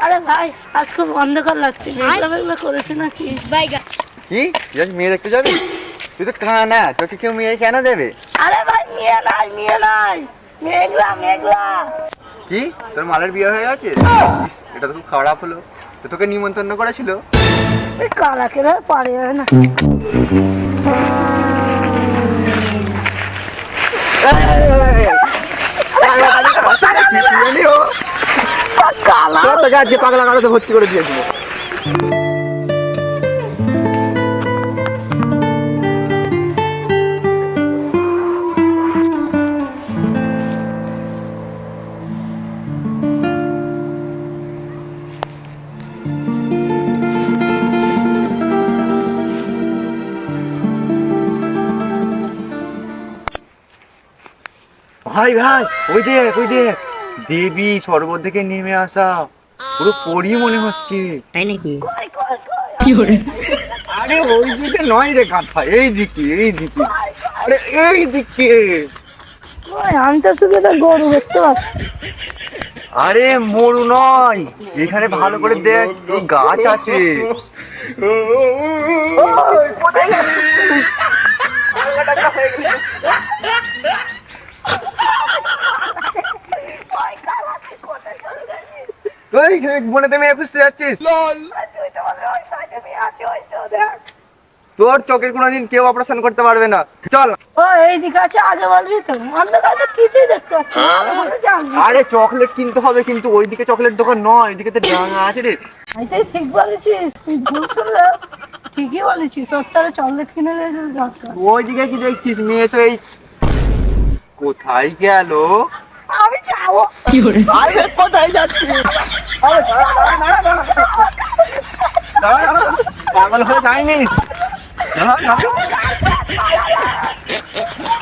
আরে ভাই আজ খুব অন্ধকার লাগছে মেঘলা মেঘলা করেছে নাকি কি তুই মেয়ে দেখতে যাবি তুই তো কানা তোকে কেউ মেয়ে কেন দেবে আরে ভাই মেয়ে নাই মেয়ে নাই মেঘলা মেঘলা কি তোর মালের বিয়ে হয়ে গেছে এটা তো খুব খারাপ হলো তো তোকে নিমন্ত্রণ করেছিল এই কালা পারে না আজকে পাগলা কারোতে ভর্তি করে দিয়েছিল। ভাই ভাই ওই দেখ ওই দেখ। দেবী সরোবর থেকে নেমে আসা। পুরো পরি মনে হচ্ছে। তাই নাকি? আরে ওই দিকে নয় রে কাঁথা এই দিকে এই দিকে। আরে এই দিকে। কই আমি তো শুধু একটা গরু দেখতে পাচ্ছি। আরে মরু নয় এখানে ভালো করে দেখ এই গাছ আছে। কোথায় যাচ্ছিস? কই কালা তুই কোথায় চলে গেছিস ওই মনে মেয়ে খুঁজতে যাচ্ছিস। আর তুই তো বলে ওই সাইডে মেয়ে আছে ওই তো দেখ। তোর চোখের কোনোদিন কেউ অপারেশন করতে পারবে না। চল। ও এইদিকে আছে আগে বলবি তো। অন্ধকার তো কিছুই দেখতে পাচ্ছি না আরে চকলেট কিনতে হবে কিন্তু ওইদিকে চকলেট দোকান নয় ওইদিকে তো ডাঙা আছে রে। ঠিক বলেছিস তুই ভুল শুনলে ঠিকই বলেছিস। সত্তরে চকলেট কিনে নিয়ে দরকার। ওইদিকে কি দেখছিস মেয়ে? তো এই কোথায় গেল? যাব আরে কোথায় দাঁড়া। পাগল হয়ে যায়নি।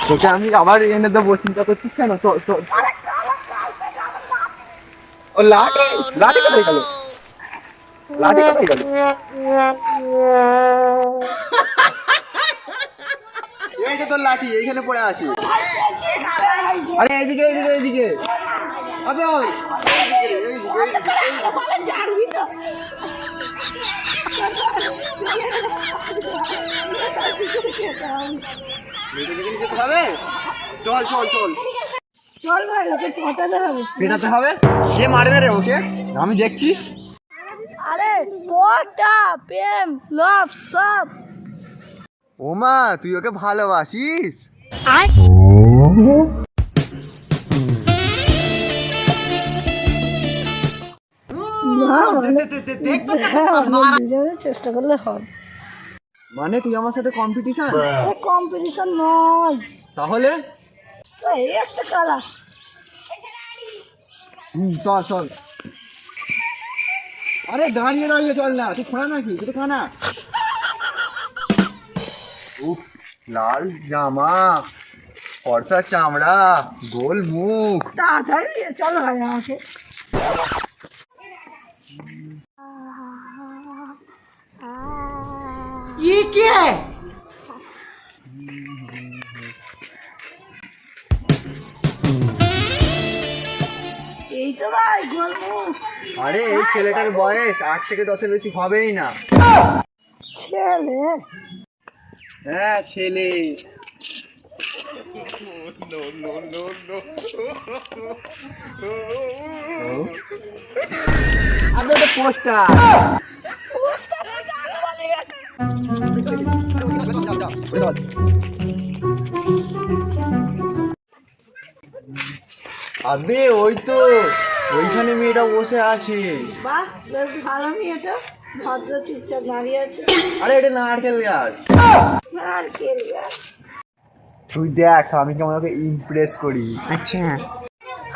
তোকে আমি আবার এনে দেবো চিন্তা করছিস কেন? ও লাঠি লাঠি কোথায় গেল? লাঠি কোথায় গেল? এই যে তোর লাঠি এইখানে পড়ে আছে। আরে এইদিকে এইদিকে এইদিকে। যেতে হবে? চল চল চল। চল ভাই ওকে পটাতে হবে। পেটাতে হবে? কে মারবে রে ওকে? আমি দেখছি। আরে পটা প্রেম লভ সব। ওমা তুই ওকে ভালোবাসিস? চেষ্টা করলে হবে মানে তুই আমার সাথে কম্পিটিশন কম্পিটিশন নয়। তাহলে? এই একটা কালা হুম চল চল। আরে দাঁড়িয়ে দাঁড়িয়ে চল না। তুই খোলা নাকি? তুই তো খানা উফ লাল জামা ফর্সা চামড়া গোল মুখ। তাড়াতাড়ি চলো ভাই আমাকে। এই তো ভাই গোলমুখ আরে এই ছেলেটার বয়স আট থেকে দশের বেশি হবেই না। ছেলে? হ্যাঁ ছেলে। একটা পোস্টার। আবে ওই তো ওইখানে মেয়েটা বসে আছে। বাহ বেশ ভালো মেয়েটা। ভদ্র চুপচাপ দাঁড়িয়ে আছে। আরে এটা নারকেল গাছ। আর কে গাছ। তুই দেখ আমি কেমন ওকে ইমপ্রেস করি। আচ্ছা।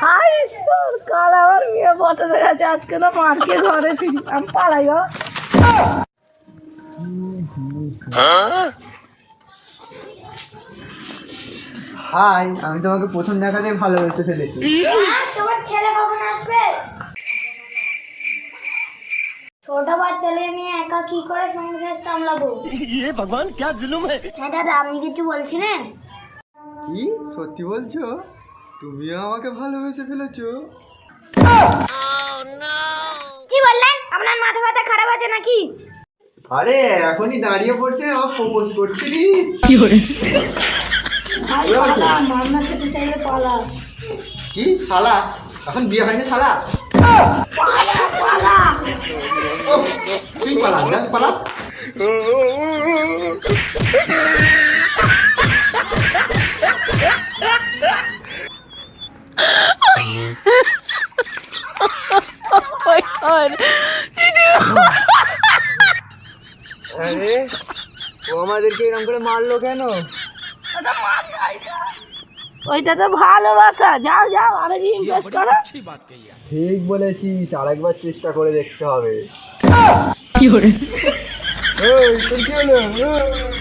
হাই ঈশ্বর কাল আমার মেয়ে বটাতে গেছে আজকে না মার্কে ঘরে ফিরি আমি পালাই হাই আমি তোমাকে প্রথম দেখাতেই ভালোবেসে ফেলেছি। তোমার ছেলে কখন আসবে? ছোট বাচ্চা নিয়ে একা কি করে সংসার সামলাবো? হ্যাঁ দাদা আপনি কিছু বলছিলেন? কি? সত্যি বলছো? তুমিও আমাকে ভালোবেসে ফেলেছো। কি বললেন? মাথা ব্যথা খারাপ আছে নাকি? আরে এখনই দাঁড়িয়ে পড়ছে আমার প্রপোজ করছিলি কি পালা কি শালা? এখন বিয়ে হয়নি শালা? পালা পালা। তুই পালা পালা। আরে ও আমাদেরকে এরকম করে মারলো কেন। ওইটা তো ভালোবাসা। যাও যাও আরে ইমপ্রেস করো। ঠিক বলেছিস আরেকবার চেষ্টা করে দেখতে হবে। এই, তোর কি হলো? এই।